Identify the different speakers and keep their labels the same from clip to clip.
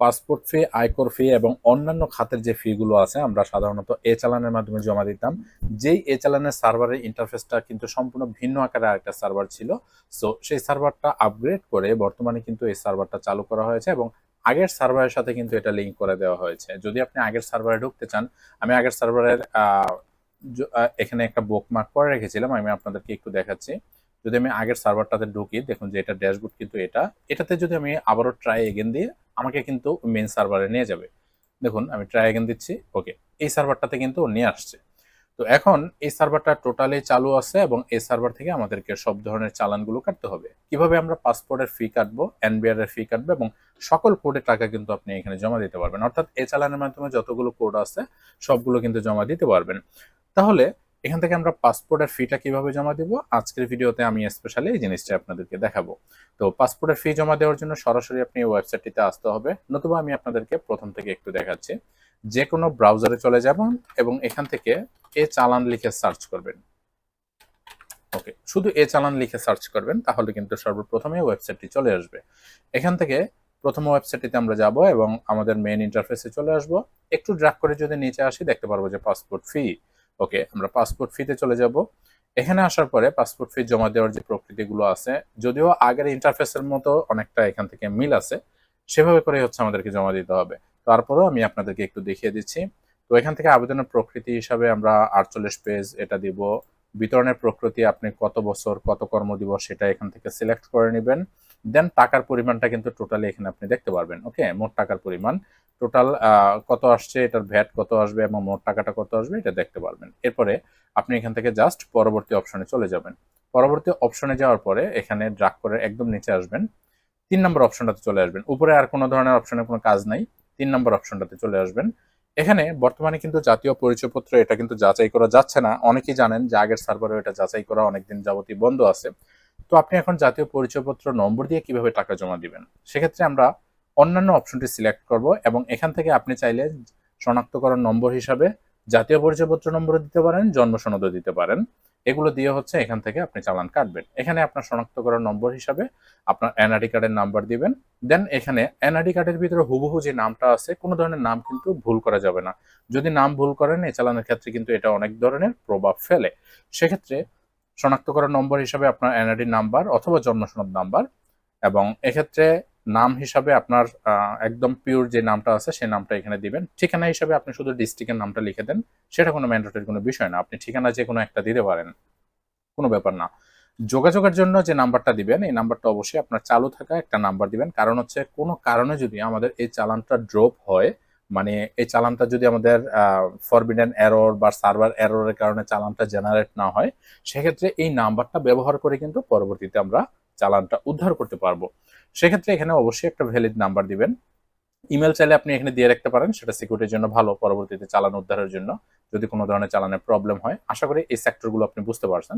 Speaker 1: Passport ফি আয়কর ফি এবং অন্যান্য খাতের যে ফিগুলো আছে, আমরা সাধারণত এ চালানের মাধ্যমে জমা দিতাম। যেই এ চালানের সার্ভারের ইন্টারফেসটা কিন্তু সম্পূর্ণ ভিন্ন আকারে আরেকটা সার্ভার ছিল। সো সেই সার্ভারটা আপগ্রেড করে বর্তমানে কিন্তু এই সার্ভারটা চালু করা হয়েছে এবং আগের সার্ভারের সাথে কিন্তু এটা লিঙ্ক করে দেওয়া হয়েছে। যদি আপনি আগের সার্ভারে ঢুকতে চান, আমি আগের সার্ভারের এখানে একটা বুকমার্ক করে রেখেছিলাম, আমি আপনাদেরকে একটু দেখাচ্ছি। যদি আমি আগের সার্ভারটাতে ঢুকি, দেখুন যে এটা ড্যাশবোর্ড কিন্তু এটা। এটাতে যদি আমি আবারও ট্রাই এগেন দিয়ে, আমাকে কিন্তু মেন সার্ভারে নিয়ে যাবে। দেখুন, আমি ট্রাই এগেন দিচ্ছি ওকে এই সার্ভারটাতে কিন্তু নিয়ে আসছে। তো এখন এই সার্ভারটা টোটালি চালু আছে এবং এই সার্ভার থেকে আমাদেরকে সব ধরনের চালানগুলো কাটতে হবে। কীভাবে আমরা পাসপোর্টের ফি কাটবো এনবিআর এর ফি কাটবো এবং সকল কোডের টাকা কিন্তু আপনি এখানে জমা দিতে পারবেন। অর্থাৎ এই চালানের মাধ্যমে যতগুলো কোড আছে, সবগুলো কিন্তু জমা দিতে পারবেন। তাহলে এখান থেকে আমরা পাসপোর্টের ফিটা কীভাবে জমা দিব? আজকের ভিডিওতে আমি স্পেশালি এই জিনিসটা আপনাদেরকে দেখাবো। তো পাসপোর্টের ফি জমা দেওয়ার জন্য সরাসরি আপনি এই ওয়েবসাইটটিতে আসতে হবে। নতুবা আমি আপনাদেরকে প্রথম থেকে একটু দেখাচ্ছি। যে কোনো ব্রাউজারে চলে যাবেন এবং এখান থেকে এ চালান লিখে সার্চ করবেন। ওকে, শুধু এ চালান লিখে সার্চ করবেন, তাহলে কিন্তু সর্বপ্রথমে ওয়েবসাইটটি চলে আসবে। এখান থেকে প্রথম ওয়েবসাইটটিতে আমরা যাব এবং আমাদের মেন ইন্টারফেসে চলে আসব। একটু ড্রাগ করে যদি নিচে আসি, দেখতে পারব যে পাসপোর্ট ফি ওকে, আমরা পাসপোর্ট ফিতে চলে যাব। এখানে আসার পরে পাসপোর্ট ফি জমা দেওয়ার যে প্রকৃতিগুলো আছে, যদিও আগের ইন্টারফেসের মতো অনেকটা এখান থেকে মিল আছে, সেভাবে করে হচ্ছে আমাদেরকে জমা দিতে হবে। তারপরেও আমি আপনাদেরকে একটু দেখিয়ে দিচ্ছি। তো এখান থেকে আবেদনের প্রকৃতি হিসাবে আমরা আটচল্লিশ পেজ এটা দিব। বিতরণের প্রকৃতি আপনি কত বছর, কত কর্ম কর্মদিবস সেটা এখান থেকে সিলেক্ট করে নেবেন। দেন টাকার পরিমাণটা কিন্তু টোটালি এখানে আপনি দেখতে পারবেন। ওকে, মোট টাকার পরিমাণ। টোটাল কত আসছে, এটার ভ্যাট কত আসবে এবং মোট টাকাটা কত আসবে, এটা দেখতে পারবেন। এরপরে আপনি এখান থেকে জাস্ট পরবর্তী অপশনে চলে যাবেন। পরবর্তী অপশনে যাওয়ার পরে এখানে ড্রাগ করে একদম নিচে আসবেন। তিন নম্বর অপশনটাতে চলে আসবেন। উপরে আর কোনো ধরনের অপশনের কোনো কাজ নাই। তিন নম্বর অপশনটাতে চলে আসবেন। এখানে বর্তমানে কিন্তু জাতীয় পরিচয়পত্র, এটা কিন্তু যাচাই করা যাচ্ছে না। অনেকেই জানেন যে আগের সার্ভারে এটা যাচাই করা অনেকদিন যাবতীয় বন্ধ আছে। তো আপনি এখন জাতীয় পরিচয়পত্র নম্বর দিয়ে কীভাবে টাকা জমা দিবেন? সেক্ষেত্রে আমরা অন্যান্য অপশনটি সিলেক্ট করব এবং এখান থেকে আপনি চাইলে শনাক্তকরণ নম্বর হিসাবে জাতীয় পরিচয়পত্র নম্বর দিতে পারেন, জন্ম সনদও দিতে পারেন। এগুলো দিয়ে হচ্ছে এখান থেকে আপনি চালান কাটবেন। এখানে আপনার শনাক্তকরণ নম্বর হিসাবে আপনার এনআইডি কার্ডের নাম্বার দিবেন। দেন এখানে এনআইডি কার্ডের ভিতরে হুবহু যে নামটা আছে, কোনো ধরনের নাম কিন্তু ভুল করা যাবে না। যদি নাম ভুল করেন, এই চালানের ক্ষেত্রে কিন্তু এটা অনেক ধরনের প্রভাব ফেলে। সেক্ষেত্রে শনাক্তকরণ নম্বর হিসাবে আপনার এনআইডি নাম্বার অথবা জন্ম সনদ নাম্বার এবং এক্ষেত্রে নাম হিসাবে আপনার একদম পিওর যে নামটা আছে সেই নামটা এখানে দিবেন। ঠিকানা হিসাবে আপনি শুধু ডিস্ট্রিক্টের নামটা লিখে দেন। সেটা কোনো ম্যান্ডেটরি কোনো বিষয় না। আপনি ঠিকানা যে কোনো একটা দিতে পারেন। কোনো ব্যাপার না। যোগাযোগের জন্য যে নাম্বারটা দিবেন, এই নাম্বারটা অবশ্যই আপনার চালু থাকা একটা নাম্বার দিবেন। কারণ হচ্ছে কোনো কারণে যদি আমাদের এই চালানটা ড্রপ হয় মানে এই চালানটা যদি আমাদের ফরবিডেন এরর বা সার্ভার এররের কারণে চালানটা জেনারেট না হয়, সেক্ষেত্রে এই নাম্বারটা ব্যবহার করে কিন্তু পরবর্তীতে আমরা চালানটা উদ্ধার করতে পারব। সেক্ষেত্রে এখানে অবশ্যই একটা ভ্যালিড নাম্বার দিবেন। ইমেল চাইলে আপনি এখানে দিয়ে রাখতে পারেন, সেটা সিকিউরিটির জন্য ভালো, পরবর্তীতে চালান উদ্ধারের জন্য, যদি কোনো ধরনের চালানের প্রবলেম হয়। আশা করি এই সেক্টরগুলো আপনি বুঝতে পারছেন।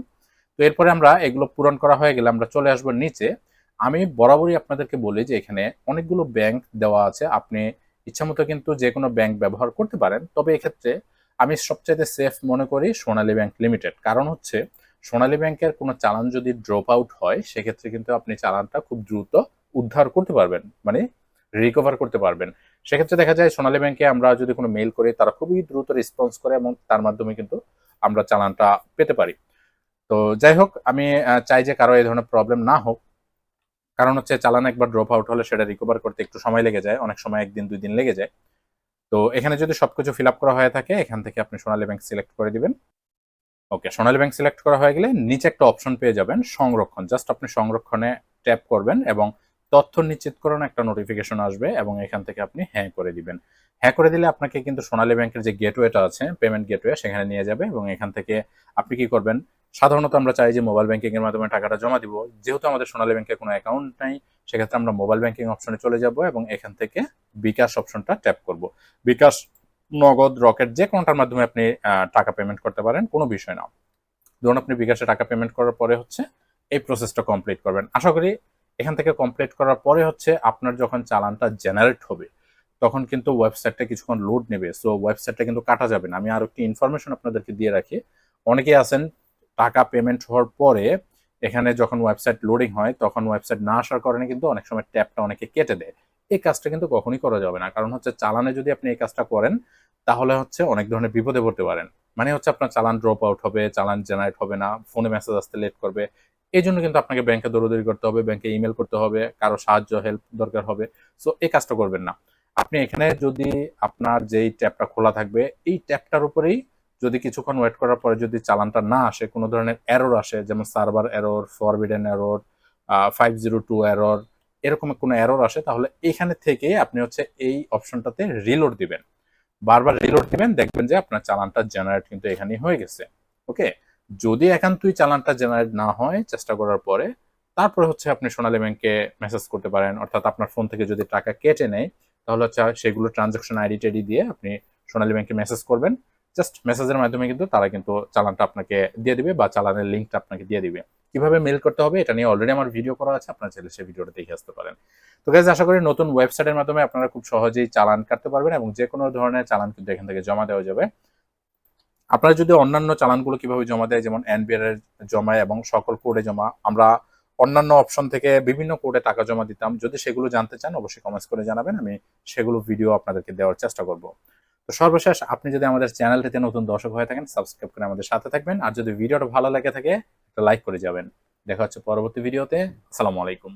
Speaker 1: তো এরপরে আমরা এগুলো পূরণ করা হয়ে গেলে আমরা চলে আসব নিচে। আমি বরাবরই আপনাদেরকে বলি যে এখানে অনেকগুলো ব্যাংক দেওয়া আছে। আপনি ইচ্ছামতো কিন্তু যে কোনো ব্যাংক ব্যবহার করতে পারেন। তবে এক্ষেত্রে আমি সবচাইতে সেফ মনে করি সোনালী ব্যাংক লিমিটেড কারণ হচ্ছে সোনালী ব্যাংকের কোনো চালান যদি ড্রপ আউট হয়, সেক্ষেত্রে কিন্তু আপনি চালানটা খুব দ্রুত উদ্ধার করতে পারবেন মানে রিকভার করতে পারবেন। সেক্ষেত্রে দেখা যায় সোনালী ব্যাংকে আমরা যদি কোনো মেইল করি, তারা খুবই দ্রুত রেসপন্স করে এবং তার মাধ্যমে কিন্তু আমরা চালানটা পেতে পারি। তো যাই হোক, আমি চাই যে কারও এই ধরনের প্রবলেম না হোক। কারণ হচ্ছে চালান একবার ড্রপ আউট হলে সেটা রিকভার করতে একটু সময় লেগে যায়, অনেক সময় একদিন, দুই দিন লেগে যায়। তো এখানে যদি সবকিছু ফিল আপ করা হয়ে থাকে, এখান থেকে আপনি সোনালী ব্যাংক সিলেক্ট করে দিবেন। ওকে সোনালী ব্যাংক সিলেক্ট করা হয়ে গেলে নিচে একটা অপশন পেয়ে যাবেন সংরক্ষণ। জাস্ট আপনি সংরক্ষণে ট্যাপ করবেন এবং তথ্য নিশ্চিতকরণ একটা নোটিফিকেশন আসবে এবং এখান থেকে আপনি হ্যাঁ করে দিবেন। হ্যাঁ করে দিলে আপনাকে কিন্তু সোনালী ব্যাংকের যে গেটওয়েটা আছে পেমেন্ট গেটওয়ে সেখানে নিয়ে যাবে এবং এখান থেকে আপনি কি করবেন? সাধারণত আমরা চাই যে মোবাইল ব্যাংকিং এর মাধ্যমে টাকাটা জমা দিব। যেহেতু আমাদের সোনালী ব্যাংকে কোনো অ্যাকাউন্ট নাই, সেক্ষেত্রে আমরা মোবাইল ব্যাংকিং অপশনে চলে যাব এবং এখান থেকে বিকাশ অপশনটা ট্যাপ করব। বিকাশ নগদ, রকেট যে কোনোটার মাধ্যমে আপনি টাকা পেমেন্ট করতে পারেন, কোনো বিষয় না। ধরুন আপনি বিকাশে টাকা পেমেন্ট করার পরে হচ্ছে এই প্রসেসটা কমপ্লিট করবেন। আশা করি এখান থেকে কমপ্লিট করার পরে হচ্ছে আপনার যখন চালানটা জেনারেট হবে, তখন কিন্তু ওয়েবসাইটটা কিছুক্ষণ লোড নেবে। সো ওয়েবসাইটটা কিন্তু কাটা যাবে না। আমি আরও একটি ইনফরমেশন আপনাদেরকে দিয়ে রাখি। অনেকেই আছেন, টাকা পেমেন্ট হওয়ার পরে এখানে যখন ওয়েবসাইট লোডিং হয়, তখন ওয়েবসাইট না আসার কারণে কিন্তু অনেক সময় ট্যাপটা অনেকে কেটে দেয়। এই কাজটা কিন্তু কখনোই করা যাবে না। কারণ হচ্ছে চালানে যদি আপনি এই কাজটা করেন, তাহলে হচ্ছে অনেক ধরনের বিপদে পড়তে পারেন। মানে হচ্ছে আপনার চালান ড্রপ আউট হবে, চালান জেনারেট হবে না ফোনে মেসেজ আসতে লেট করবে। এই জন্য কিন্তু আপনাকে ব্যাংকে দৌড়দৌড়ি করতে হবে ব্যাংকে ইমেল করতে হবে, কারও সাহায্য হেল্প দরকার হবে। সো এই কাজটা করবেন না। আপনি এখানে যদি আপনার যেই ট্যাবটা খোলা থাকবে, এই ট্যাবটার উপরেই যদি কিছুক্ষণ ওয়েট করার পরে যদি চালানটা না আসে, কোনো ধরনের এরর আসে, যেমন server error forbidden error five zero two error এরকম কোনো এরর আসে, তাহলে এখানে থেকে আপনি হচ্ছে এই অপশনটাতে রিলোড দিবেন। বারবার রিলোড দিবেন, দেখবেন যে আপনার চালানটা জেনারেট কিন্তু এখানেই হয়ে গেছে। ওকে যদি একান্তই চালানটা জেনারেট না হয়, চেষ্টা করার পরে, তারপরে হচ্ছে আপনি সোনালী ব্যাংকে মেসেজ করতে পারেন, অর্থাৎ আপনার ফোন থেকে যদি টাকা কেটে নেয়, তাহলে হচ্ছে সেগুলো ট্রানজাকশন আইডি টেডি দিয়ে আপনি সোনালী ব্যাংকে মেসেজ করবেন। জাস্ট মেসেজের মাধ্যমে কিন্তু তারা কিন্তু চালানটা আপনাকে দিয়ে দিবে বা চালানের লিঙ্কটা আপনাকে দিয়ে দিবে। কীভাবে মেল করতে হবে এটা নিয়ে অলরেডি আমার ভিডিও করা আছে, আপনারা চাইলে সেই ভিডিওটা দেখে আসতে পারেন। তো গাইজ আশা করি নতুন ওয়েবসাইটের মাধ্যমে আপনারা খুব সহজেই চালান কাটতে পারবেন এবং যে কোনো ধরনের চালান কিন্তু এখান থেকে জমা দেওয়া যাবে। আপনারা যদি অন্যান্য চালানগুলো কীভাবে জমা দেয়, যেমন এনবিআর এর জমা এবং সকল কোডে জমা, আমরা অন্যান্য অপশন থেকে বিভিন্ন কোডে টাকা জমা দিতাম। যদি সেগুলো জানতে চান, অবশ্যই কমেন্টস করে জানাবেন, আমি সেগুলো ভিডিও আপনাদেরকে দেওয়ার চেষ্টা করব। তো সর্বশেষ, আপনি যদি আমাদের চ্যানেলটিতে নতুন দর্শক হয়ে থাকেন সাবস্ক্রাইব করে আমাদের সাথে থাকবেন। আর যদি ভিডিওটা ভালো লাগে থাকে লাইক করে যাবেন। দেখা হচ্ছে পরবর্তী ভিডিওতে। আসসালামু আলাইকুম।